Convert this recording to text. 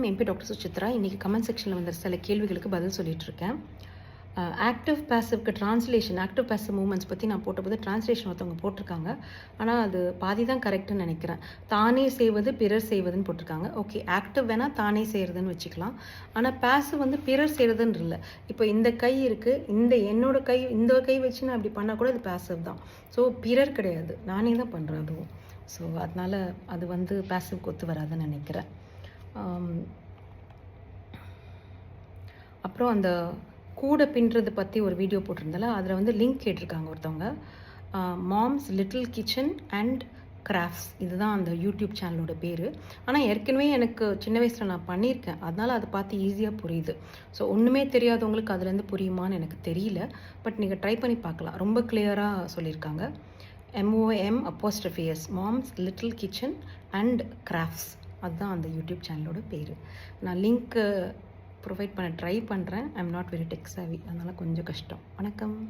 வணக்கம் MP doctor Suchitra இன்றைக்கி comment செக்ஷனில் வந்த சில கேள்விகளுக்கு பதில் சொல்லிட்டு இருக்கேன் ஆக்டிவ் பேசிவ்க்கு ட்ரான்ஸ்லேஷன் ஆக்டிவ் பேசிவ் மூமெண்ட்ஸ் பற்றி நான் போட்டபோது ட்ரான்ஸ்லேஷன் ஒருத்தவங்க போட்டிருக்காங்க. ஆனால் அது பாதி தான் கரெக்டுன்னு நினைக்கிறேன். தானே செய்வது பிறர் செய்வதுன்னு போட்டிருக்காங்க. ஓகே ஆக்டிவ் வேணால் தானே செய்கிறதுன்னு வச்சுக்கலாம். ஆனால் பேசிவ் வந்து பிறர் செய்கிறதுன்னு இல்லை. இப்போ இந்த கை இருக்குது இந்த என்னோடய கை இந்த கை வச்சு நான் அப்படி பண்ணால் கூட அது பேசிவ் தான். ஸோ பிறர் கிடையாது. நானே தான் பண்ணுறேன் அதுவும். ஸோ அதனால் அது வந்து பேசிவ் கொத்து வராதுன்னு நினைக்கிறேன். அப்புறம் அந்த கூடை பின்னுறது பற்றி ஒரு வீடியோ போட்டிருந்தால அதில் வந்து லிங்க் கேட்டிருக்காங்க ஒருத்தவங்க. Mom's little kitchen and crafts இதுதான் அந்த யூடியூப் சேனலோட பேர். ஆனால் ஏற்கனவே எனக்கு சின்ன வயசில் நான் பண்ணியிருக்கேன். அதனால் அதை பார்த்து ஈஸியாக புரியுது. ஸோ ஒன்றுமே தெரியாதவங்களுக்கு அதுலேருந்து புரியுமான்னு எனக்கு தெரியல. பட் நீங்கள் ட்ரை பண்ணி பார்க்கலாம். ரொம்ப கிளியராக சொல்லியிருக்காங்க. M O M apostrophe s mom's little kitchen and crafts அதுதான் அந்த யூடியூப் சேனலோட பேர். நான் லிங்க்கு ப்ரொவைட் பண்ண ட்ரை பண்ணுறேன் I am not very tech savvy அதனால் கொஞ்சம் கஷ்டம். வணக்கம்.